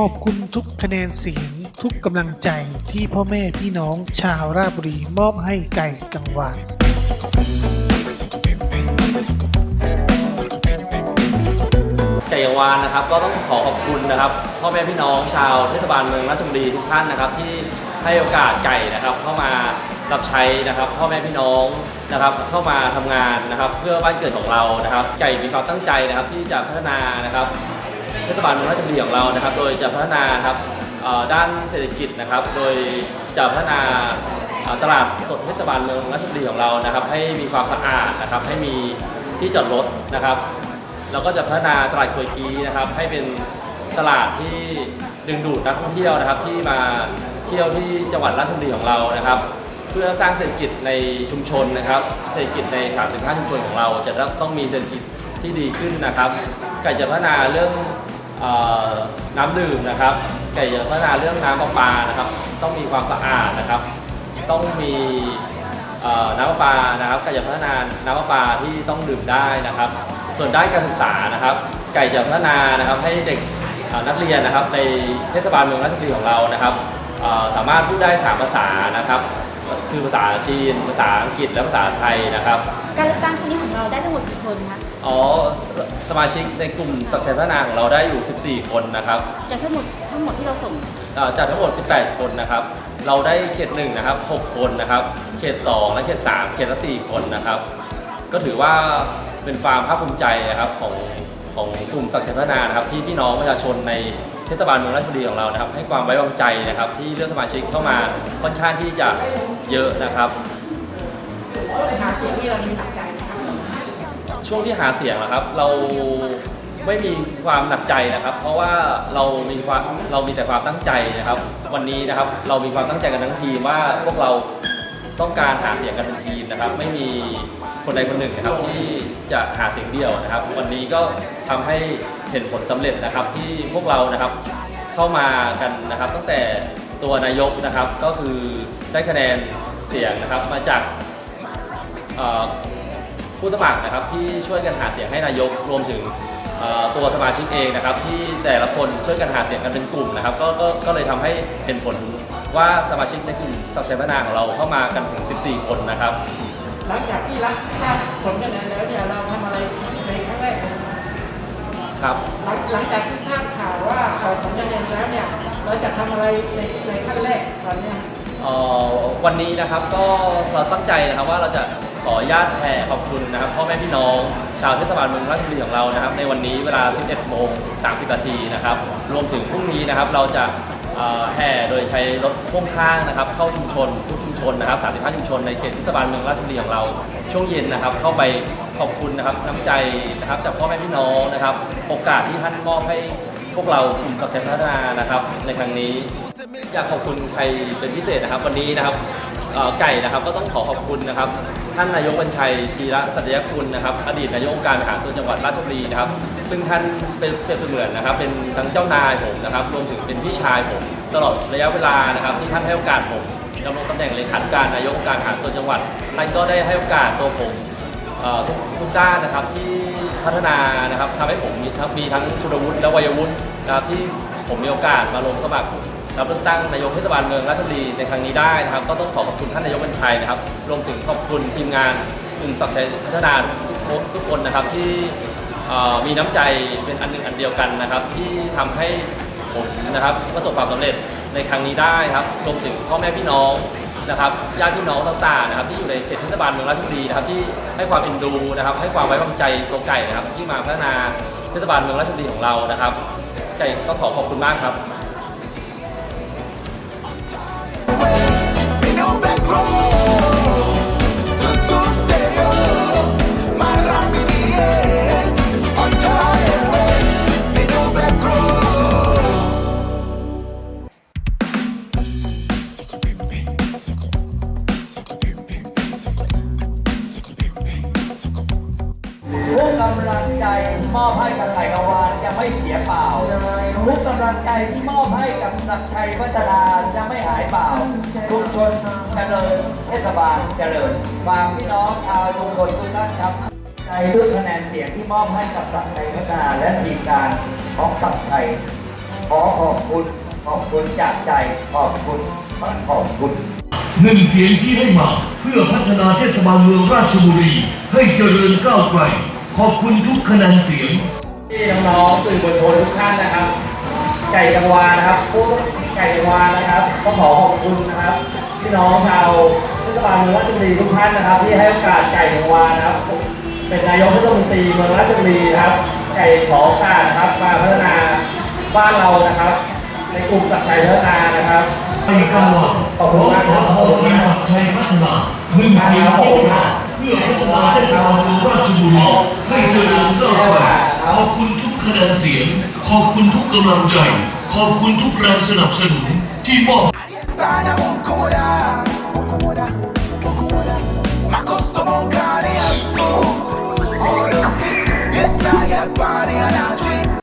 ขอบคุณทุกคะแนนเสียง ทุกกำลังใจที่พ่อแม่พี่น้องชาวราชบุรีมอบให้ไก่กังวานไก่ยังวานนะครับ ก็ต้องขอขอบคุณนะครับ พ่อแม่พี่น้องชาวเทศบาลเมืองราชบุรีทุกท่านนะครับ ที่ให้โอกาสไก่นะครับ เข้ามารับใช้นะครับ พ่อแม่พี่น้องนะครับ เข้ามาทำงานนะครับ เพื่อบ้านเกิดของเรานะครับ ไก่มีความตั้งใจนะครับที่จะพัฒนานะครับ เทศบาลเมืองราชบุรีของเรานะครับ โดยจะพัฒนาครับด้านเศรษฐกิจนะครับ โดยจะพัฒนาตลาดสดเทศบาลเมืองราชบุรีของเรานะครับ ให้มีความสะอาดนะครับ ให้มีที่จอดรถนะครับเราก็จะพัฒนาตลาดกลวยกีนะครับ ให้เป็นตลาดที่ดึงดูดนักท่องเที่ยวนะครับ ที่มาเที่ยวที่จังหวัดราชบุรีของเรานะครับ เพื่อสร้างเศรษฐกิจในชุมชนนะครับ เศรษฐกิจใน 35 ชุมชนของเรา จะต้องมีเศรษฐกิจที่ดีขึ้นนะครับไก่จะพัฒนาเรื่อง น้ำดื่มนะครับไก่จะพัฒนาเรื่องน้ำประปานะครับ ต้องมีความสะอาดนะครับ ต้องมีน้ำประปานะครับไก่จะพัฒนาน้ำประปาที่ต้องดื่มได้นะครับ ส่วนด้านการศึกษานะครับ ไก่จะพัฒนานะครับให้เด็กนักเรียนนะครับในเทศบาลเมืองราชบุรีของเรานะครับสามารถพูดได้สามภาษานะครับ คือภาษาจีน ภาษาอังกฤษและภาษาไทยนะครับ การเลือกตั้งครั้งนี้ของเราได้ทั้งหมดกี่คนคะอ๋อสสมาชิกในกลุ่มสักชัยพัฒนาของเราได้อยู่ 14 คนนะครับจากทั้งหมดทั้งหมดที่เราส่งเอ่อจากทั้งหมด 18 คนนะครับ เราได้เขตหนึ่งนะครับ 6 คนนะครับ เขต 2 และเขต 3 เขตละ 4 คนนะครับ ก็ถือว่าเป็นความภาคภูมิใจนะครับของของกลุ่มสักชัยพัฒนานะครับที่พี่น้องประชาชนใน เทศบาลเมืองราชบุรีของเรานะครับ ให้ความไว้วางใจนะครับ ที่เลือกสมาชิกเข้ามาค่อนข้างที่จะเยอะนะครับ หาเสียงที่เรามีหนักใจนะครับช่วงที่หาเสียงนะครับ เราไม่มีความหนักใจนะครับ เพราะว่าเรามีความเรามีแต่ความตั้งใจนะครับ วันนี้นะครับเรามีความตั้งใจกันทั้งทีมว่าพวกเราต้องการหาเสียงกันเป็นทีมนะครับ ไม่มีคนใดคนหนึ่งนะครับที่จะหาเสียงเดียวนะครับ วันนี้ก็ทำให้ เห็นผลสำเร็จนะครับที่พวกเรานะครับเข้ามากันนะครับ ตั้งแต่ตัวนายกนะครับก็คือได้คะแนนเสียงนะครับมาจากผู้สมัครนะครับที่ช่วยกันหาเสียงให้นายกรวมถึงตัวสมาชิกเองนะครับที่แต่ละคนช่วยกันหาเสียงกันเป็นกลุ่มนะครับก็ก็ก็เลยทำให้เห็นผลว่าสมาชิกในกลุ่มสักชัยพัฒนาของเราเข้ามากันถึง 14 คนนะครับ หลังจากที่รับผลคะแนนแล้วเนี่ยเราทำอะไร ครับหลังหลังจากที่ทราบข่าวว่าออกผลคะแนนแล้วเนี่ยเราจะทำอะไรในในขั้นแรกตอนเนี้ยเอ่อวันนี้นะครับก็เราตั้งใจนะครับว่าเราจะขออนุญาตแผ่ขอบคุณนะครับพ่อแม่พี่น้องชาวเทศบาลเมืองราชบุรีของเรานะครับ ในวันนี้เวลา 11 โมง 30 นาทีนะครับรวมถึงพรุ่งนี้นะครับเราจะเอ่อแห่โดยใช้รถพ่วงข้างนะครับ เข้าชุมชนทุกชุมชนนะครับ 35 ชุมชนในเขตเทศบาลเมืองราชบุรีของเราช่วงเย็นนะครับ เข้าไป ขอบคุณนะครับน้ำใจนะครับจากพ่อแม่พี่น้องนะครับ โอกาสที่ท่านมอบให้พวกเรากลุ่มกับชัยพัฒนานะครับ ในครั้งนี้อยากขอบคุณใครเป็นพิเศษนะครับ วันนี้นะครับไก่นะครับก็ต้องขอขอบคุณนะครับ ท่านนายกบัญชัยธีระสัตยคุณนะครับ อดีตนายกองการมหาส่วนจังหวัดราชบุรีนะครับ ซึ่งท่านเป็นเปรียบเสมือนนะครับ เป็นทั้งเจ้านายผมนะครับรวมถึงเป็นพี่ชายผมตลอดระยะเวลานะครับที่ท่านให้โอกาสผมดำรงตำแหน่งเลขาธิการนายกองการมหาส่วนจังหวัดท่านก็ได้ให้โอกาสตัวผม ทุกทุกด้านนะครับที่พัฒนานะครับทำให้ผมมีทั้งมีทั้งคุณวุฒิและวัยวุฒินะครับที่ผมมีโอกาสมาลงสมัครรับเลือกตั้งนายกเทศบาลเมืองราชบุรีในครั้งนี้ได้นะครับ ก็ต้องขอขอบคุณท่านนายกบัญชัยนะครับรวมถึงขอบคุณทีมงานกลุ่มสักชัยพัฒนาทุกทุกคนนะครับที่มีน้ำใจเป็นอันหนึ่งอันเดียวกันนะครับ ที่ทำให้ผมนะครับประสบความสำเร็จในครั้งนี้ได้ครับรวมถึงพ่อแม่พี่น้อง นะครับญาติพี่น้องต่างๆนะครับที่อยู่ในเขตเทศบาลเมืองราชบุรีนะครับที่ให้ความเอ็นดูนะครับให้ความไว้วางใจตัวไก่นะครับที่มาพัฒนาเทศบาลเมืองราชบุรีของเรานะครับไก่ก็ขอขอบคุณมากครับ กกำลังใจที่มอบให้กับไก่กวานจะไม่เสียเปล่าทุกกำลังใจที่มอบให้กับศักดิ์ชัยพัฒนาจะไม่หายเปล่าชุมชนเจริญเทศบาลเจริญฝากพี่น้องชาวชุมชนทุกท่านครับในทุกคะแนนเสียงที่มอบให้กับศักดิ์ชัยพัฒนาและทีมงานของศักดิ์ชัยขอขอบคุณขอบคุณจากใจขอบคุณขอบคุณหนึ่งเสียงที่ให้มาเพื่อพัฒนาเทศบาลเมืองราชบุรี ให้เจริญก้าวไกล ขอบคุณทุกคะแนนเสียงที่น้องๆสื่อมวลชนทุกท่านนะครับ ไก่กังวานนะครับผู้ไก่กังวานนะครับก็ขอขอบคุณนะครับพี่น้องชาวเทศบาลเมืองราชบุรีทุกท่านนะครับ ที่ให้โอกาสไก่กังวานนะครับ เป็นนายกเทศมนตรีเมืองราชบุรีนะครับ ไก่ขอโอกาสนะครับมาพัฒนาบ้านเรานะครับ ในกลุ่มตักชัยพัฒนานะครับไปกันว่าขอบคุณมากคขรัอบบคุณสักดิ์ชัยพัฒนาหนึ่งเสียงที่ให้ม เพื่อพัฒนาเทศบาลเมืองราชบุรีให้เจริญก้าวไปขอบคุณทุกคะแนนเสียง ขอบคุณทุกกำลังใจ ขอบคุณทุกแรงสนับสนุนที่มอบ